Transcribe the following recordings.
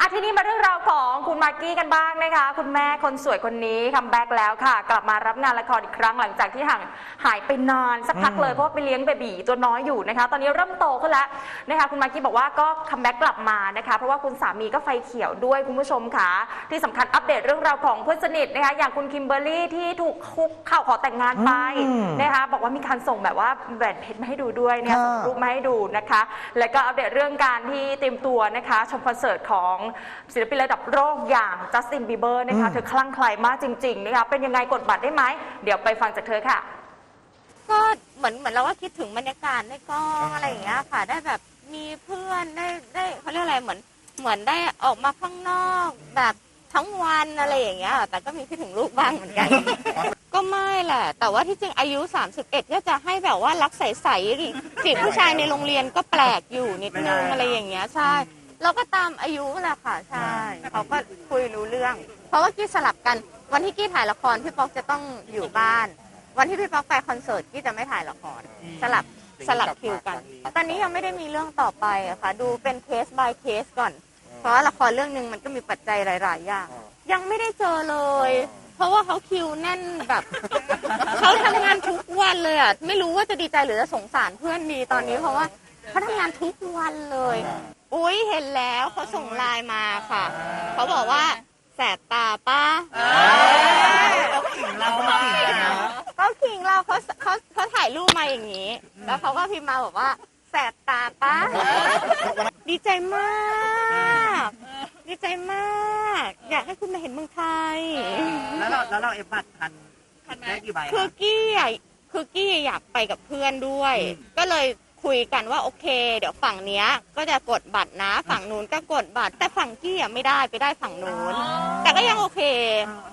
อะทีนี้มาเรื่องราวของคุณมากกี้กันบ้างนะคะ คุณแม่คนสวยคนนี้คัมแบ็กแล้วค่ะ กลับมารับงานละครอีกครั้งหลังจากที่ห่างหายไปนานสักพักเลยเพราะว่าไปเลี้ยงเบบีตัวน้อยอยู่นะคะ ตอนนี้เริ่มโตขึ้นแล้วนะคะคุณมากกี้บอกว่าก็คัมแบ็กกลับมานะคะ เพราะว่าคุณสามีก็ไฟเขียวด้วยคุณผู้ชมค่ะ ที่สำคัญอัปเดตเรื่องราวของเพื่อนสนิทนะคะ อย่างคุณคิมเบอร์รี่ที่ถูกคุกเข่าขอแต่งงานไปอืมนะคะบอกว่ามีการส่งแบบว่าแหวนเพชรมาให้ดูด้วยเนี่ยค่ะส่งรูปมาให้ดูนะคะ แล้วก็อัปเดตเรื่องการที่เตรียมตัวนะคะชมคอนเสิร์ตของศิลปินระดับโลกอย่างจัสตินบีเบอร์นะคะอืมเธอคลั่งไคล้มากจริงๆนะคะเป็นยังไงกดบัตรได้ไหมเดี๋ยวไปฟังจากเธอค่ะ ก็เหมือนเหมือนเราก็คิดถึงบรรยากาศในกองอะไรอย่างเงี้ยค่ะ ได้แบบมีเพื่อนได้ได้เขาเรียกอะไรเหมือนเหมือนได้ออกมาข้างนอกแบบทั้งวันอะไรอย่างเงี้ยแต่ก็มีคิดถึงลูกบ้างเหมือนกัน ก็ไม่แหละแต่ว่าที่จริงอายุ 31 ก็จะให้แบบว่ารักใสๆจีบผู้ชายในโรงเรียนก็แปลกอยู่นิดนึงอะไรอย่างเงี้ยใช่ เราก็ตามอายุแหละค่ะใช่เขาก็คุยรู้เรื่อง เพราะว่ากี้สลับกันวันที่กี้ถ่ายละครพี่ป๊อกจะต้องอยู่บ้าน วันที่พี่ป๊อกไปคอนเสิร์ตกี้จะไม่ถ่ายละคร สลับสลับคิวกัน ตอนนี้ยังไม่ได้มีเรื่องต่อไปอะค่ะ ดูเป็นเคส by เคสก่อน เพราะว่าละครเรื่องหนึ่งมันก็มีปัจจัยหลาย ๆ อย่าง ยังไม่ได้เจอเลย เพราะว่าเขาคิวแน่นแบบ เขาทำงานทุกวันเลยอะ ไม่รู้ว่าจะดีใจหรือจะสงสารเพื่อนดีตอนนี้เพราะว่าเขาทำงานทุกวันเลย อุ้ยเห็นแล้วเขาส่งไลน์มาค่ะ เขาบอกว่าแสบตาป้าเราขิงเราเราขิงกันนะเขาขิงเราเขาเขาเขาถ่ายรูปมาอย่างนี้ แล้วเขาก็พิมพ์มาบอกว่าแสบตาป้าดีใจมาก ดีใจมาก อยากให้คุณมาเห็นเมืองไทย แล้วเราแล้วเราเอฟบัตรทันได้กี่ใบคือกี้อะคือกี้อยากไปกับเพื่อนด้วย ก็เลย คุยกันว่าโอเค เดี๋ยวฝั่งเนี้ยก็จะกดบัตรนะ ฝั่งนู้นก็กดบัตร แต่ฝั่งกี้อะไม่ได้ไปได้ฝั่งนู้น แต่ก็ยังโอเค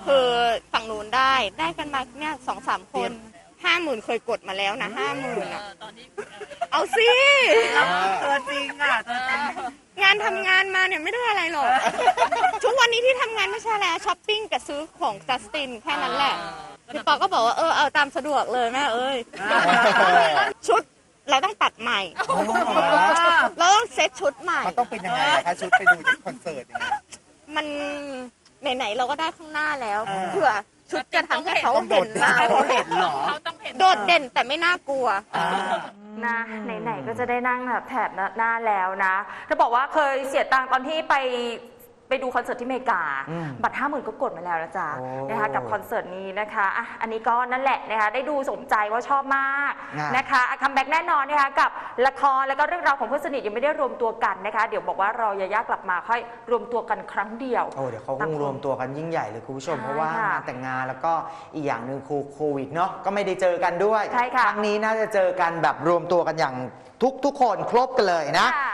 คือฝั่งนู้นได้ได้กันมาเนี่ยสองสามคนห้าหมื่นเคยกดมาแล้วนะห้าหมื่นอะเอาสิตัวจริงอะตัวจริงงานทำงานมาเนี่ยไม่ได้อะไรหรอก ทุกวันนี้ที่ทำงานไม่ใช่แล้วช้อปปิ้งกับซื้อของจัสตินแค่นั้นแหละ พี่ปอก็บอกว่าเออเอาตามสะดวกเลยแม่เอ้ย ชุด เราต้องตัดใหม่ เราต้องเซ็ตชุดใหม่ มันต้องเป็นยังไงอะคะชุดไปดูที่คอนเสิร์ตอย่างเงี้ย มันไหนๆเราก็ได้ข้างหน้าแล้วอ่า เผื่อชุดจะทำให้เขาต้องโดเห็ดนเด่นเราเขาเห็นเหรอโดดเด่นแต่ไม่น่ากลัวนะไหนๆก็จะได้นั่งแบบแถบหน้าแล้วนะเธอบอกว่าเคยเสียตังค์ตอนที่ไป ไปดูคอนเสิร์ตที่อเมริกา อืมบัตรห้าหมื่นก็กดมาแล้วนะจ๊ะโอ้นะคะกับคอนเสิร์ตนี้นะคะอะอันนี้ก็นั่นแหละนะคะได้ดูสมใจว่าชอบมากนะ นะคะคัมแบ็กแน่นอนนะคะกับละครแล้วก็เรื่องราวของเพื่อนสนิทยังไม่ได้รวมตัวกันนะคะ เดี๋ยวบอกว่าเรายายากลับมาค่อยรวมตัวกันครั้งเดียว โอ้เดี๋ยวเขาคงรวมตัวกันยิ่งใหญ่เลยคุณผู้ชม ใช่เพราะว่าค่ะงานแต่งงานแล้วก็อีกอย่างหนึ่งคือโควิดเนาะก็ไม่ได้เจอกันด้วยใช่ค่ะครั้งนี้น่าจะเจอกันแบบรวมตัวกันอย่างทุกทุกๆคนครบกันเลยนะ ค่ะ